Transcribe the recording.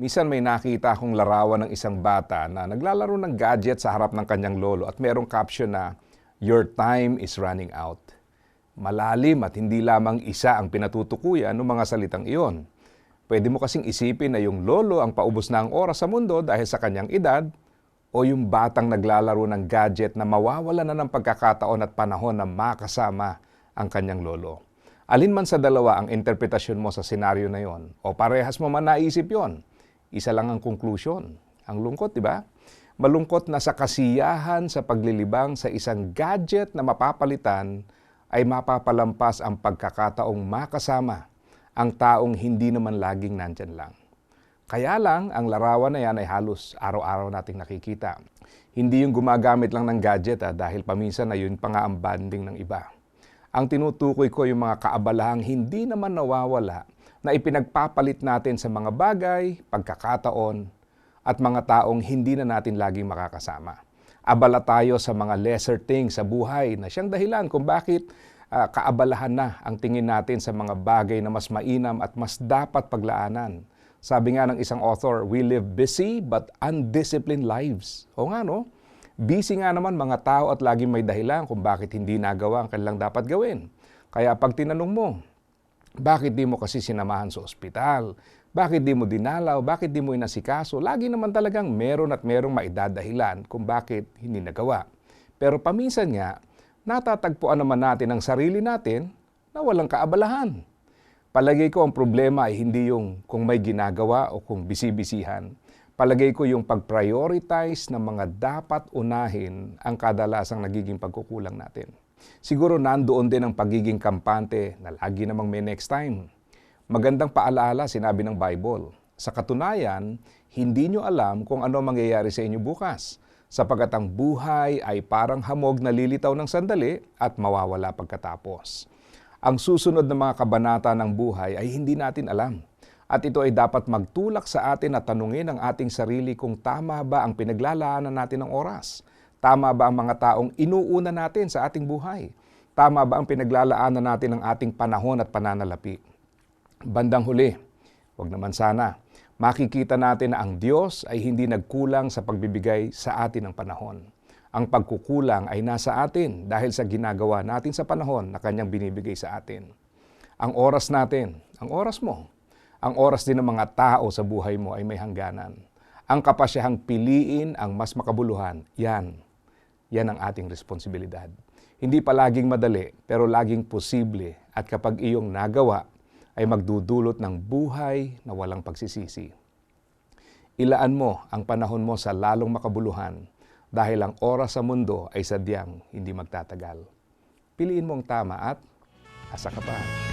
Misan may nakita akong larawan ng isang bata na naglalaro ng gadget sa harap ng kanyang lolo at merong caption na, Your time is running out. Malalim at hindi lamang isa ang pinatutukuyan ng mga salitang iyon. Pwede mo kasing isipin na yung lolo ang paubos na ang oras sa mundo dahil sa kanyang edad o yung batang naglalaro ng gadget na mawawala na ng pagkakataon at panahon na makasama ang kanyang lolo. Alin man sa dalawa ang interpretasyon mo sa senaryo na yon o parehas mo man naisip yon, isa lang ang conclusion. Ang lungkot, di ba? Malungkot na sa kasiyahan sa paglilibang sa isang gadget na mapapalitan ay mapapalampas ang pagkakataong makasama ang taong hindi naman laging nandyan lang. Kaya lang, ang larawan na yan ay halos araw-araw nating nakikita. Hindi yung gumagamit lang ng gadget ah, dahil paminsan na yun pa nga ang banding ng iba. Ang tinutukoy ko yung mga kaabalahang hindi naman nawawala na ipinagpapalit natin sa mga bagay, pagkakataon, at mga taong hindi na natin laging makakasama. Abala tayo sa mga lesser things sa buhay na siyang dahilan kung bakit uh, kaabalahan na ang tingin natin sa mga bagay na mas mainam at mas dapat paglaanan. Sabi nga ng isang author, we live busy but undisciplined lives. O nga no? Busy nga naman mga tao at laging may dahilan kung bakit hindi nagawa ang kanilang dapat gawin. Kaya pag tinanong mo, bakit di mo kasi sinamahan sa ospital? Bakit di mo dinalaw? Bakit di mo inasikaso? Lagi naman talagang meron at merong maidadahilan kung bakit hindi nagawa. Pero paminsan nga, natatagpuan naman natin ang sarili natin na walang kaabalahan. Palagay ko ang problema ay hindi yung kung may ginagawa o kung bisibisihan. Palagay ko yung pag-prioritize ng mga dapat unahin ang kadalasang nagiging pagkukulang natin. Siguro nandoon din ang pagiging kampante na lagi namang may next time. Magandang paalaala sinabi ng Bible. Sa katunayan, hindi nyo alam kung ano mangyayari sa inyo bukas, sapagat ang buhay ay parang hamog na lilitaw ng sandali at mawawala pagkatapos. Ang susunod na mga kabanata ng buhay ay hindi natin alam. At ito ay dapat magtulak sa atin at tanungin ang ating sarili kung tama ba ang pinaglalaanan natin ng oras Tama ba ang mga taong inuuna natin sa ating buhay? Tama ba ang pinaglalaanan natin ng ating panahon at pananalapi? Bandang huli, wag naman sana, makikita natin na ang Diyos ay hindi nagkulang sa pagbibigay sa atin ng panahon. Ang pagkukulang ay nasa atin dahil sa ginagawa natin sa panahon na Kanyang binibigay sa atin. Ang oras natin, ang oras mo, ang oras din ng mga tao sa buhay mo ay may hangganan. Ang kapasyahang piliin ang mas makabuluhan, yan yan ang ating responsibilidad. Hindi palaging madali, pero laging posible at kapag iyong nagawa, ay magdudulot ng buhay na walang pagsisisi. Ilaan mo ang panahon mo sa lalong makabuluhan dahil ang oras sa mundo ay sadyang hindi magtatagal. Piliin mo ang tama at asa ka pa.